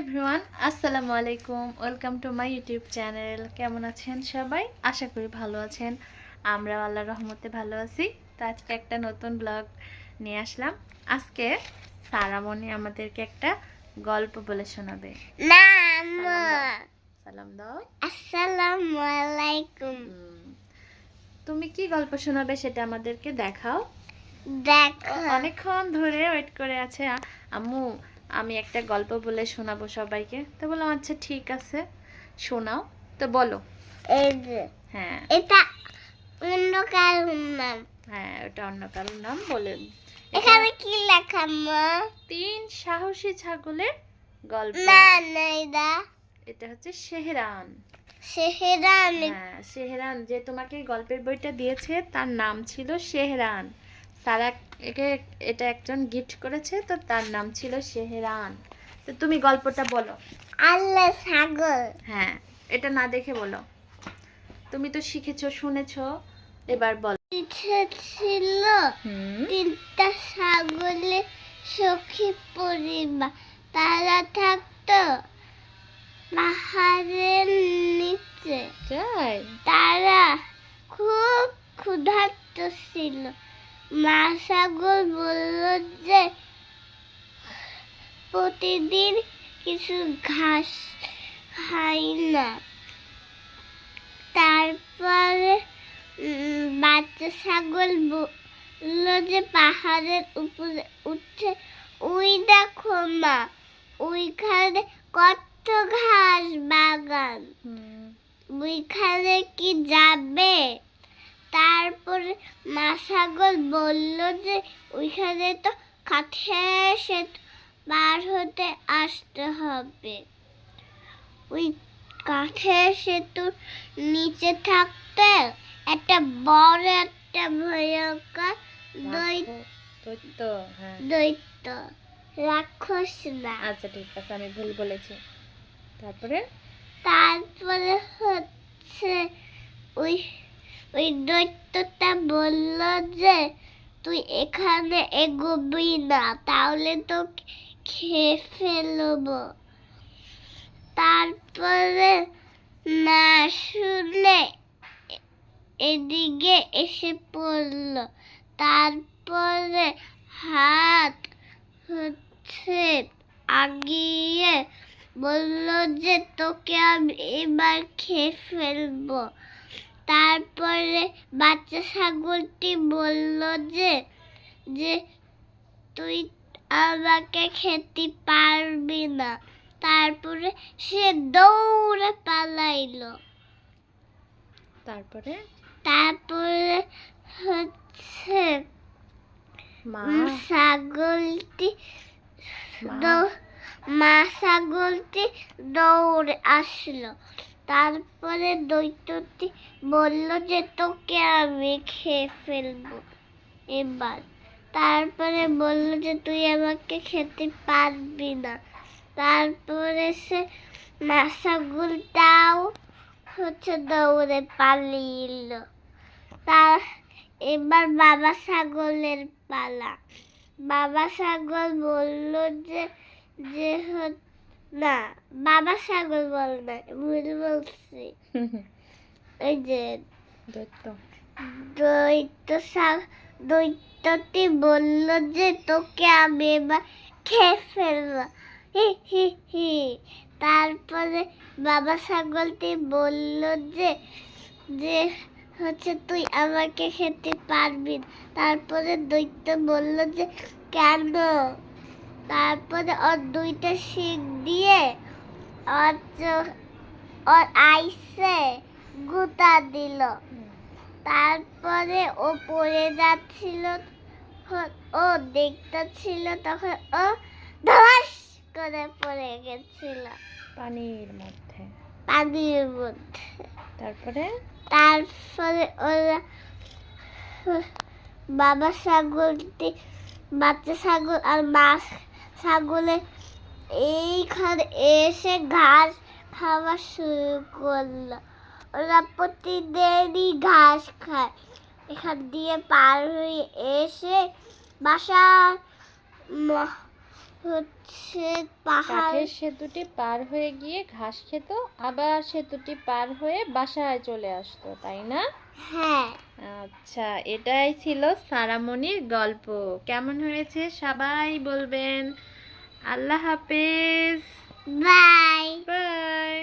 Everyone আসসালামু আলাইকুম welcome to my YouTube channel কেমন আছেন সবাই? আশা করি ভালো আছেন। আমরা আল্লাহ রহমতে ভালো আছি। তো আজকে একটা নতুন ব্লগ নিয়ে আসলাম। আজকে সারামণি আমাদেরকে একটা গল্প বলে শোনাবে। না সালাম দাও। আসসালামু আলাইকুম। তুমি কি গল্প শোনাবে সেটা আমাদেরকে দেখাও। দেখো অনেকক্ষণ ধরে ওয়েট করে আছে আম্মু আমি একটা গল্প বলে শোনাবো সবাইকে। তো বললাম আচ্ছা ঠিক আছে শোনাও। তো বলো। হ্যাঁ। এটা অন্য কারণ নাম। হ্যাঁ ওটা অন্য কারোর নাম বলে এখানে কি লেখা মা? তিন সাহসী ছাগলের গল্প। না না এটা এটা হচ্ছে সেহরান সেহেরান হ্যাঁ সেহরান যে তোমাকে গল্পের বইটা দিয়েছে তার নাম ছিল সেহরান তারা একে এটা একজন গিফট করেছে তো তার নাম ছিল সেহরান তো তুমি গল্পটা বলো। আল্লাহ ছাগল। হ্যাঁ এটা না দেখে বলো। তুমি তো শিখেছো শুনেছো এবার বলো। ছিল তিনটা ছাগলের সখী পরিবার তারা থাকতো পাহাড়ের নিচে। তারা খুব ক্ষুধার্ত ছিল। মা ছাগল বলল যে প্রতিদিন কিছু ঘাস খাই না। তারপরে বাচ্চা ছাগল বলল যে পাহাড়ের উপরে উঠে ওই দেখো মা ওইখানে কত ঘাস বাগান। ওইখানে কি যাবে? তারপরে মা ছাগল বলল যে ওইখানে তো কাঠের সেতু পার হতে আসতে হবে। ওই কাঠের সেতুর নিচে থাকতে একটা বড় একটা ভয়ঙ্কর দৈত্য হ্যাঁ। দৈত্য। রাক্ষস না। আচ্ছা ঠিক আছে আমি ভুল বলেছি। তারপরে? তারপরে হচ্ছে ওই ওই দৈত্যটা বলল যে, তুই এখানে এগোবি না, তাহলে তো খেয়ে ফেলব। তারপরে না শুনে এদিকে এসে পড়ল। তারপরে হাত হচ্ছে আগিয়ে বলল যে, তোকে আমি এবার খেয়ে ফেলব। তারপরে বাচ্চা ছাগলটি বলল যে যে তুই আমাকে খেতে পারবি না। তারপরে সে দৌড়ে পালাইলো। তারপরে? তারপরে হচ্ছে ছাগলটি মা ছাগলটি দৌড়ে আসলো। তারপরে দৈত্যটি বলল যে, তোকে আমি খেয়ে ফেলব। এবার তারপরে বলল যে, তুই আমাকে খেতে পারবি না। তারপরে সে মা ছাগলটাও হচ্ছে দৌড়ে পালিয়ে এলো তার এবার বাবা ছাগলের পালা। বাবা ছাগল বলল যে যে হচ্ছে না বাবা ছাগল বল না ভুল বলছি। ওই যে দৈত্য। দৈত্য দৈত্যটি বলল যে তোকে আমি এবার খেয়ে ফেলব। হি হি হি। তারপরে বাবা ছাগলটি বলল যে যে হচ্ছে তুই আমাকে খেতে পারবি তারপরে দৈত্য বলল যে কেন? তারপরে ওর দুইটা শিং দিয়ে ওর ওর আইসে গুতা দিল। তারপরে ও পড়ে যাচ্ছিল ও দেখতে ছিল তখন ও ধস করে পড়ে গেছিল। পানির মধ্যে। পানির মধ্যে। তারপরে? তারপরে ওরা বাবা ছাগলটি বাচ্চা ছাগল আর মা ছাগলে এইখানে এসে ঘাস খাওয়া শুরু করল। ওরা প্রতিদিনই ঘাস খায়। এখান দিয়ে পার হয়ে এসে বাসা হচ্ছে পাহাড়ের সেতুটি পার হয়ে গিয়ে ঘাস খেত, আবার সেতুটি পার হয়ে বাসায় চলে আসতো, তাই না? হ্যাঁ। আচ্ছা এটাই ছিল সারামণির গল্প। কেমন হয়েছে সবাই বলবেন। আল্লাহ হাফেজ। বাই। বাই।